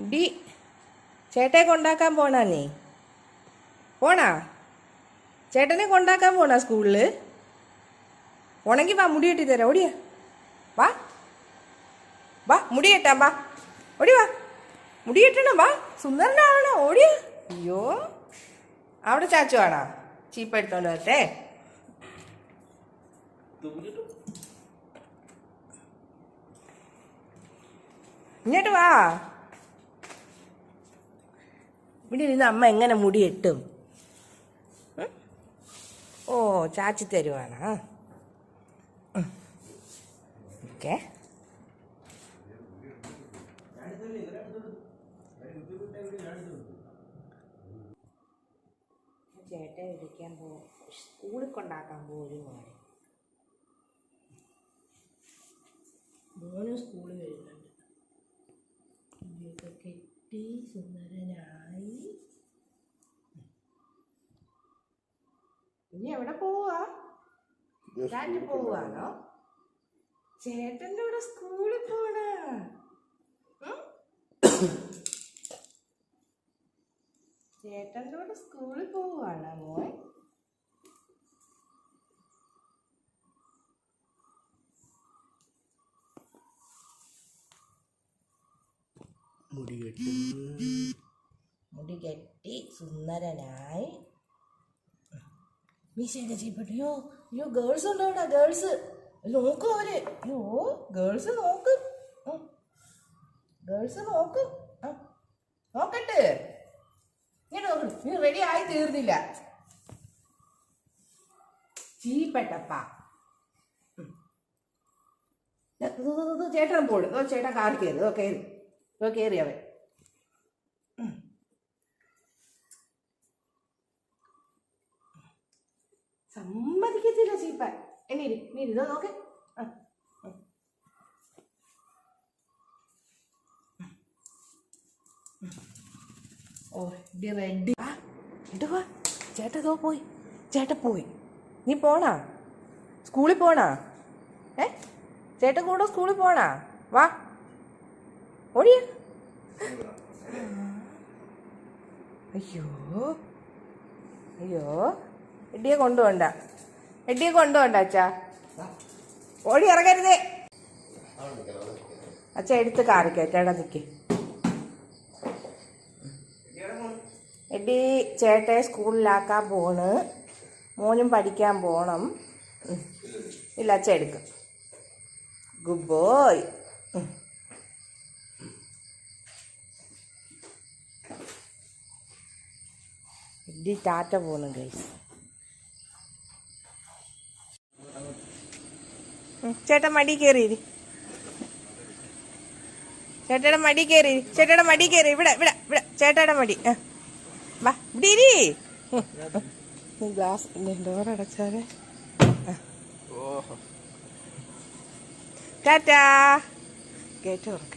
D. ചേട്ടയെ കൊണ്ടാക്കാൻ പോണാ പോണാ? ചേട്ടനെ കൊണ്ടാക്കാൻ പോണാ സ്കൂളിൽ പോണെങ്കിൽ വാ മുടി കെട്ടി തരാം. ഓടിയാ. വാ. വാ മുടി വാ. ഓടി വാ. മുടി കെട്ടണം വാ. സുന്ദരനാണോ ഓടിയാ. അയ്യോ. അവിടെ ചാച്ചു ആണോ? ചീപ്പ് എടുത്തോണ്ട് വരട്ടെ. ഇങ്ങോട്ട് വാ. ഇവിടെ ഇരുന്ന് അമ്മ എങ്ങനെ മുടി എട്ടും? ഓ ചാച്ചി തരുവാണ്? ഓക്കെ. ചേട്ടൻ വിളിക്കാൻ പോ സ്കൂളിൽ കൊണ്ടാക്കാൻ പോലും മോനെ മോനും സ്കൂളിൽ വരുന്നുണ്ട്. മുടിയൊക്കെ കെട്ടി സുന്ദരനായി. ഇനി എവിടെ പോവാ രാജി പോവാണോ ചേട്ടന്റെ കൂടെ സ്കൂളിൽ പോണ. ചേട്ടന്റെ കൂടെ സ്കൂളിൽ പോവാണോ മോൻ? മുടി കെട്ടുന്നു മുടി കെട്ടി സുന്ദരനായി. മീശയൊക്കെ ചെയ്യപ്പെട്ടു അയ്യോ ഗേൾസ് ഉണ്ടോ ഇവിടെ ഗേൾസ് നോക്കും അവർ. യോ ഗേൾസ് നോക്കും. ഗേൾസ് നോക്കും. നോക്കട്ടെ. നോക്കണം നീ റെഡി ആയി തീർന്നില്ല. ചീപ്പെട്ടപ്പ. ചേട്ടൻ ഓ ചേട്ടൻ കാർക്കരുത് കയറി ഓ കയറി ഓ കയറി അവൻ. സമ്മതിക്കത്തില്ല ചീപ്പൻ. എന്നെ നീ ഇതോ നോക്ക്. ആ. ഓ ഡി റെഡി. ആ ഇടുവാ ചേട്ടൻ ഇതോ പോയി. ചേട്ടൻ പോയി. നീ പോണാ? സ്കൂളിൽ പോണാ? ഏ? ചേട്ടൻ കൂടെ സ്കൂളിൽ പോണാ? വാ ഓടിയ അയ്യോ. അയ്യോ. എഡിയെ കൊണ്ടുപോണ്ട. എഡിയെ കൊണ്ടുപോണ്ട അച്ഛാ. ഓടി ഇറങ്ങരുതേ. അച്ഛ എടുത്ത് കാറി നിക്ക്. എഡി ചേട്ടയെ സ്കൂളിലാക്കാൻ പോണ്. മോനും പഠിക്കാൻ പോണം. ഇല്ല അച്ഛ എടുക്കും. ഗുഡ് ബോയ് എഡി ടാറ്റ പോകുന്നു ഗൈസ് ചേട്ടൻ മടി കയറി ചേട്ടയുടെ മടി കയറി ചേട്ടയുടെ മടി കയറി ഇവിടെ ഇവിടെ ഇവിടെ. ചേട്ടയുടെ മടി. ആ. വാ ഇവിടെ ഇരി. ഗ്ലാസ് ഡോർ അടച്ചാൽ? ടാറ്റാ. കേട്ട് തുറക്ക.